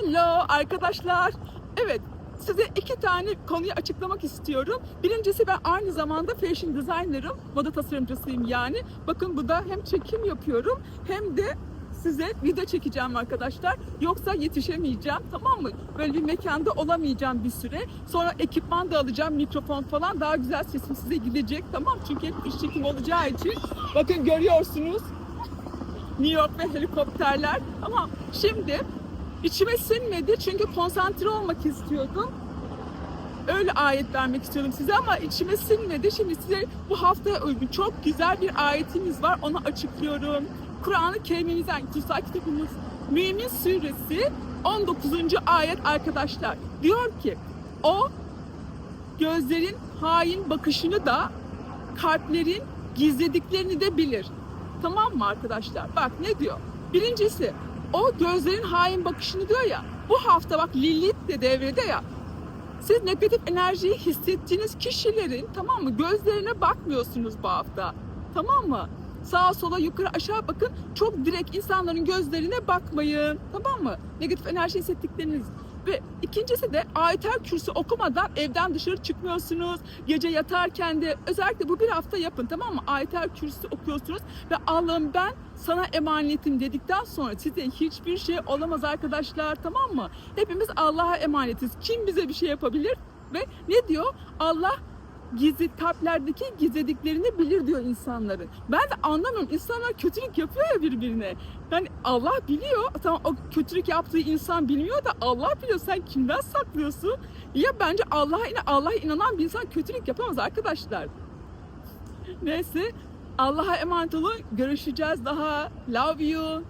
Hello arkadaşlar. Evet size iki tane konuyu açıklamak istiyorum. Birincisi ben aynı zamanda fashion designer'ım. Moda tasarımcısıyım yani. Bakın bu da hem çekim yapıyorum hem de size video çekeceğim arkadaşlar. Yoksa yetişemeyeceğim tamam mı? Böyle bir mekanda olamayacağım bir süre. Sonra ekipman da alacağım, mikrofon falan. Daha güzel sesim size gidecek tamam Çünkü hep iş çekim olacağı için. Bakın görüyorsunuz. New York ve helikopterler. Ama şimdi içime sinmedi çünkü konsantre olmak istiyordum. Öyle ayet vermek istiyordum size ama içime sinmedi. Şimdi size bu haftaya uygun çok güzel bir ayetimiz var. Onu açıklıyorum. Kur'an-ı Kerim'imizden kutsal kitabımız Mümin Suresi 19. ayet arkadaşlar. Diyor ki o gözlerin hain bakışını da kalplerin gizlediklerini de bilir. Tamam mı arkadaşlar? Bak ne diyor? Birincisi o gözlerin hain bakışını diyor ya. Bu hafta bak Lilith de devrede ya. Siz negatif enerjiyi hissettiğiniz kişilerin tamam mı gözlerine bakmıyorsunuz bu hafta. Tamam mı? Sağa sola yukarı aşağı bakın. Çok direkt insanların gözlerine bakmayın. Tamam mı? Negatif enerji hissettikleriniz. Ve ikincisi de ayetel kürsü okumadan evden dışarı çıkmıyorsunuz. Gece yatarken de özellikle bu bir hafta yapın tamam mı? Ayetel kürsü okuyorsunuz ve Allah'ım ben sana emanetim dedikten sonra size hiçbir şey olamaz arkadaşlar tamam mı? Hepimiz Allah'a emanetiz. Kim bize bir şey yapabilir? Ve ne diyor? Allah gizli kalplerdeki gizlediklerini bilir diyor insanların. Ben de anlamıyorum. İnsanlar kötülük yapıyor ya birbirine. Yani Allah biliyor. Tamam o kötülük yaptığı insan bilmiyor da Allah biliyor. Sen kimden saklıyorsun? Ya bence Allah'a ina Allah'a inanan bir insan kötülük yapamaz arkadaşlar. Neyse Allah'a emanet olun. Görüşeceğiz daha. Love you.